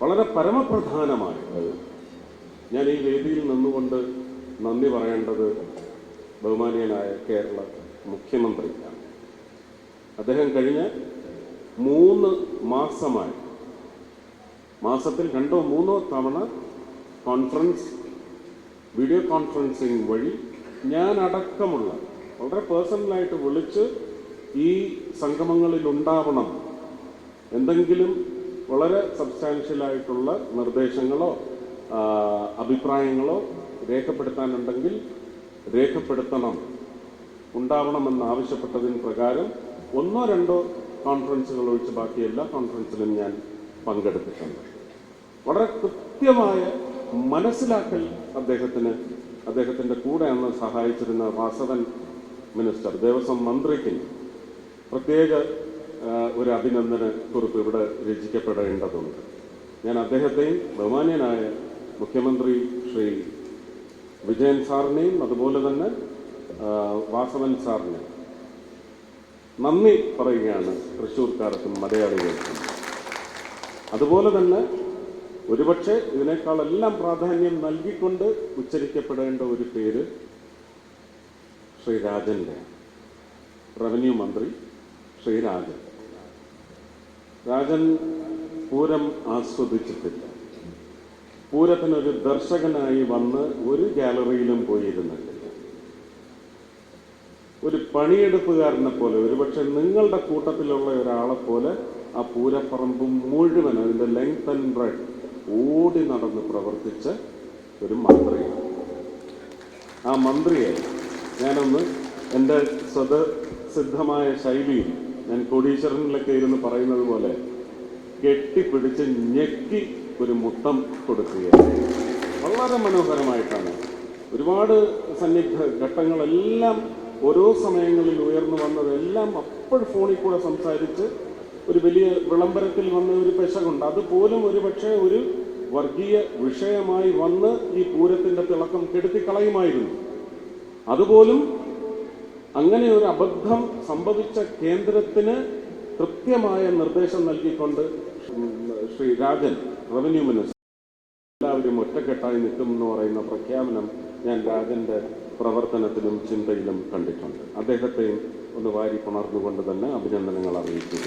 വളരെ പരമപ്രധാനമായ ഞാൻ ഈ വേദിയിൽ നിന്നുകൊണ്ട് നന്ദി പറയേണ്ടത് ബഹുമാനീയനായ കേരള മുഖ്യമന്ത്രിക്കാണ്. അദ്ദേഹം കഴിഞ്ഞ മൂന്ന് മാസമായി മാസത്തിൽ രണ്ടോ മൂന്നോ തവണ കോൺഫറൻസ് വീഡിയോ കോൺഫറൻസിങ് വഴി ഞാൻ അടക്കമുള്ള വളരെ പേഴ്സണലായിട്ട് വിളിച്ച് ഈ സംഗമങ്ങളിൽ ഉണ്ടാവണം എന്തെങ്കിലും വളരെ സബ്സ്റ്റാൻഷ്യലായിട്ടുള്ള നിർദ്ദേശങ്ങളോ അഭിപ്രായങ്ങളോ രേഖപ്പെടുത്താനുണ്ടെങ്കിൽ രേഖപ്പെടുത്തണം ഉണ്ടാവണമെന്ന് ആവശ്യപ്പെട്ടതിന് പ്രകാരം ഒന്നോ രണ്ടോ കോൺഫറൻസുകൾ ഒഴിച്ച് ബാക്കി എല്ലാ കോൺഫറൻസിലും ഞാൻ പങ്കെടുത്തിട്ടുണ്ട്. വളരെ കൃത്യമായ മനസ്സിലാക്കൽ അദ്ദേഹത്തിന് അദ്ദേഹത്തിന്റെ കൂടെ അന്ന് സഹായിച്ചിരുന്ന വാസവൻ മിനിസ്റ്റർ ദേവസ്വം മന്ത്രിക്ക് പ്രത്യേക ഒരു അഭിനന്ദന കുറിപ്പ് ഇവിടെ രചിക്കപ്പെടേണ്ടതുണ്ട്. ഞാൻ അദ്ദേഹത്തെയും ബഹുമാന്യനായ മുഖ്യമന്ത്രി ശ്രീ വിജയൻ സാറിനെയും അതുപോലെ തന്നെ വാസവൻ സാറിനെയും നന്ദി പറയുകയാണ് തൃശ്ശൂർക്കാർക്കും മലയാളികൾക്കും. അതുപോലെ തന്നെ ഒരുപക്ഷെ ഇതിനേക്കാളെല്ലാം പ്രാധാന്യം നൽകിക്കൊണ്ട് ഉച്ചരിക്കപ്പെടേണ്ട ഒരു പേര് ശ്രീ രാജന്റെ റവന്യൂ മന്ത്രി ശ്രീ രാജൻ പൂരം ആസ്വദിച്ചിട്ടില്ല. പൂരത്തിനൊരു ദർശകനായി വന്ന് ഒരു ഗാലറിയിലും പോയിരുന്നിട്ടില്ല ഒരു പണിയെടുപ്പുകാരനെ പോലെ ഒരുപക്ഷെ നിങ്ങളുടെ കൂട്ടത്തിലുള്ള ഒരാളെ പോലെ ആ പൂരപ്പറമ്പ് മുഴുവൻ അതിന്റെ ലെങ്ത് ആൻഡ് ബ്രെഡ് ഓടി നടന്ന് പ്രവർത്തിച്ച ഒരു മന്ത്രിയാണ്. ആ മന്ത്രിയെ ഞാനൊന്ന് എന്റെ സ്വതസിദ്ധമായ ശൈലിയിൽ ഞാൻ കോടീശ്വരനിലൊക്കെ ഇരുന്ന് പറയുന്നത് പോലെ കെട്ടിപ്പിടിച്ച് ഞെക്കി ഒരു മുത്തം കൊടുക്കുക വളരെ മനോഹരമായിട്ടാണ്. ഒരുപാട് സന്നിഗ്ധ ഘട്ടങ്ങളെല്ലാം ഓരോ സമയങ്ങളിൽ ഉയർന്നു വന്നതെല്ലാം അപ്പോൾ ഫോണിൽ കൂടെ സംസാരിച്ച് ഒരു വലിയ വിളംബരത്തിൽ വന്ന ഒരു പെശകുണ്ട്. അതുപോലും ഒരു പക്ഷേ ഒരു വർഗീയ വിഷയമായി വന്ന് ഈ പൂരത്തിന്റെ തിളക്കം കെടുത്തിക്കളയുമായിരുന്നു. അതുപോലും അങ്ങനെ ഒരു അബദ്ധം സംഭവിച്ച കേന്ദ്രത്തിന് കൃത്യമായ നിർദ്ദേശം നൽകിക്കൊണ്ട് ശ്രീ രാജൻ റവന്യൂ മിനിസ്റ്റർ എല്ലാവരും ഒറ്റക്കെട്ടായി നിൽക്കും എന്ന് പറയുന്ന പ്രഖ്യാപനം ഞാൻ രാജന്റെ പ്രവർത്തനത്തിലും ചിന്തയിലും കണ്ടിട്ടുണ്ട്. അദ്ദേഹത്തെയും ഒന്ന് വാരി പുണർന്നുകൊണ്ട് തന്നെ അഭിനന്ദനങ്ങൾ അറിയിക്കുക